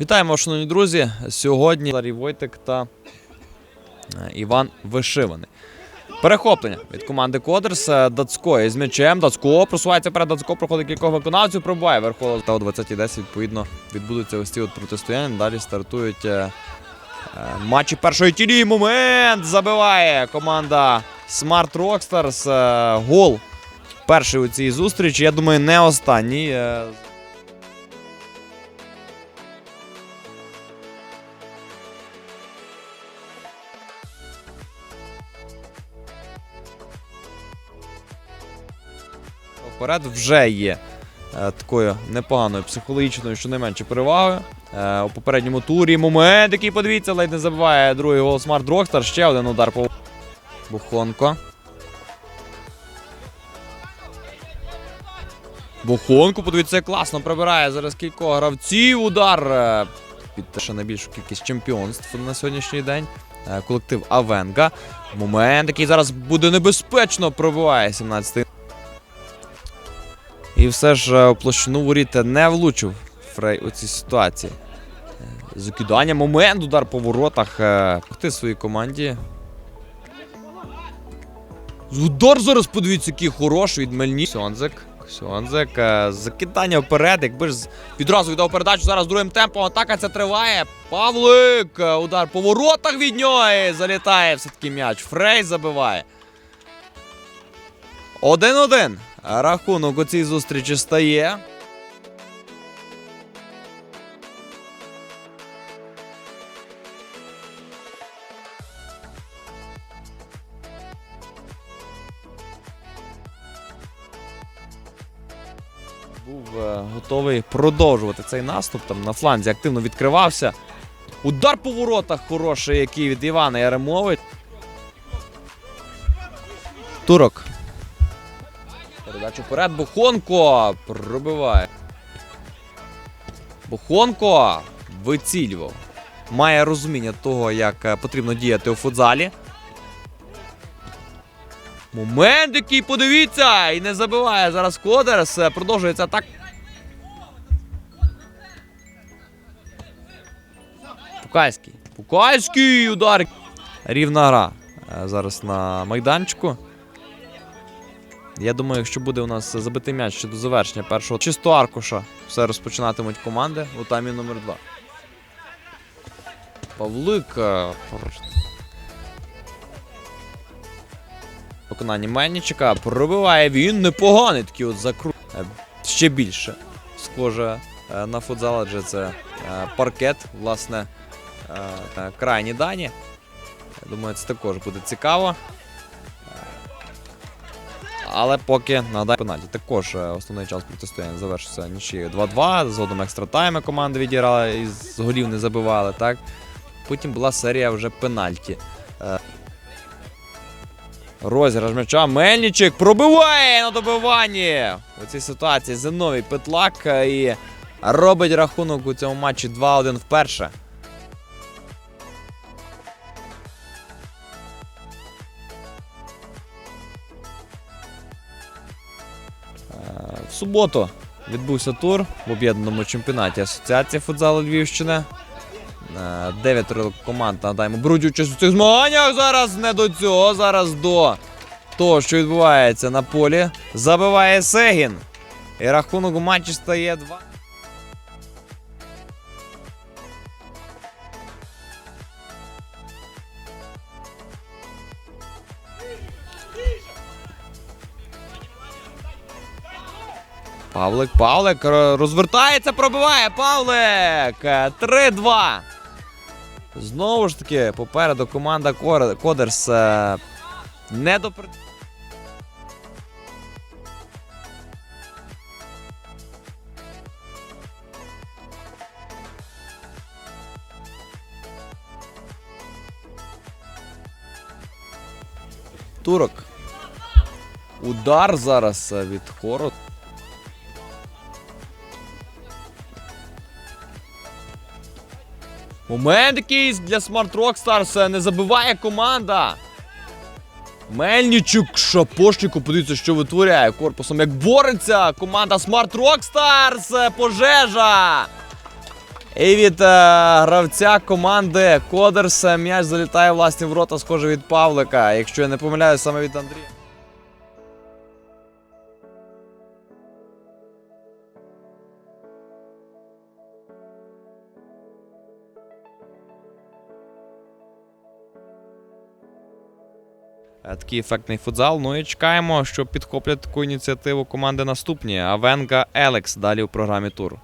Вітаємо, шановні друзі. Сьогодні Ларій Войтик та е, Іван Вишиваний. Перехоплення від команди Кодерс. Е, Дацько із м'ячем. Дацько просувається вперед. Дацько проходить кількох виконавців. Пробуває верхоло. Та о 20.10 відповідно відбудуться ось ці от протистояння. Далі стартують е, матчі першої тілі. Момент забиває команда Smart Rockstars. Гол перший у цій зустрічі. Я думаю, не останній. Вперед вже є е, такою непоганою психологічною, щонайменше перевагою. Е, у попередньому турі момент, який подивіться, ледь не забиває другий гол Смарт Рокстар. Ще один удар по Бухонко. Бухонко, подивіться, класно прибирає зараз кількох гравців. Удар е, під ще найбільшу кількість чемпіонств на сьогоднішній день. Колектив Авенга. Момент, який зараз буде небезпечно пробиває 17-й. І все ж е, площину воріт не влучив Фрей у цій ситуації. Е, Закидання, момент, удар по воротах. е, своїй команді. Удар зараз подивіться, який хороший від Мельні. Сьонзик. Сьонзик. Закидання вперед. Якби ж відразу віддав передачу. Зараз другим темпом атака ця триває. Павлик. Удар по воротах від нього. і Залітає все-таки м'яч. Фрей забиває. 1-1. Рахунок у цій зустрічі стає. Був е, готовий продовжувати цей наступ. Там на фланзі активно відкривався. Удар по воротах хороший, який від Івана Яремович. Турок. Передачу вперед. Бухонко пробиває. Бухонко вицілював. Має розуміння того, як е, потрібно діяти у футзалі. Момент, який подивіться! І не забиває зараз Кодерс. Е, Продовжується так. Пукальський. Пукальський удар. Рівна гра. Е, Зараз на майданчику. Я думаю, якщо буде у нас забитий м'яч ще до завершення першого чисто аркуша, все розпочинатимуть команди у таймі номер 2 Павлик. е, хорош. Виконання Мельничика пробиває він непоганий такий от закрут. Е, Ще більше схоже е, на футзал, адже це е, паркет, власне, крайні дані. Я думаю, це також буде цікаво. Але поки нагадаю пенальті. Також е, основний час протистояння завершився нічиєю 2-2. Згодом екстра тайми команди відіграли і з голів не забивали. Так? Потім була серія вже пенальті. Е, Розіграш м'яча. Мельничик пробиває на добиванні. У цій ситуації Зиновій Петлак е, і робить рахунок у цьому матчі 2-1 вперше. Суботу відбувся тур в об'єднаному чемпіонаті Асоціації футзалу Львівщини. Е, Дев'ятеро команд, надаємо беруть участь у цих змаганнях. Зараз не до цього, зараз до того, що відбувається на полі. Забиває Сегін. І рахунок у матчі стає 2. Павлик, Павлик розвертається, пробиває. Павлик! Е, 3-2. Знову ж таки, попереду команда Кодерс е, не допри... Турок. Удар зараз е, від хору. Момент якийсь для Smart Rockstars не забиває команда. Мельничук шапошнику, подивіться, що витворяє корпусом. Як бореться команда Smart Rockstars. Пожежа. І від е, гравця команди Кодерс е, м'яч залітає власне в ворота, схоже від Павлика. Якщо я не помиляюсь, саме від Андрія. Такий ефектний футзал. Ну і чекаємо, що підхоплять таку ініціативу команди наступні. Авенга Елекс далі у програмі туру.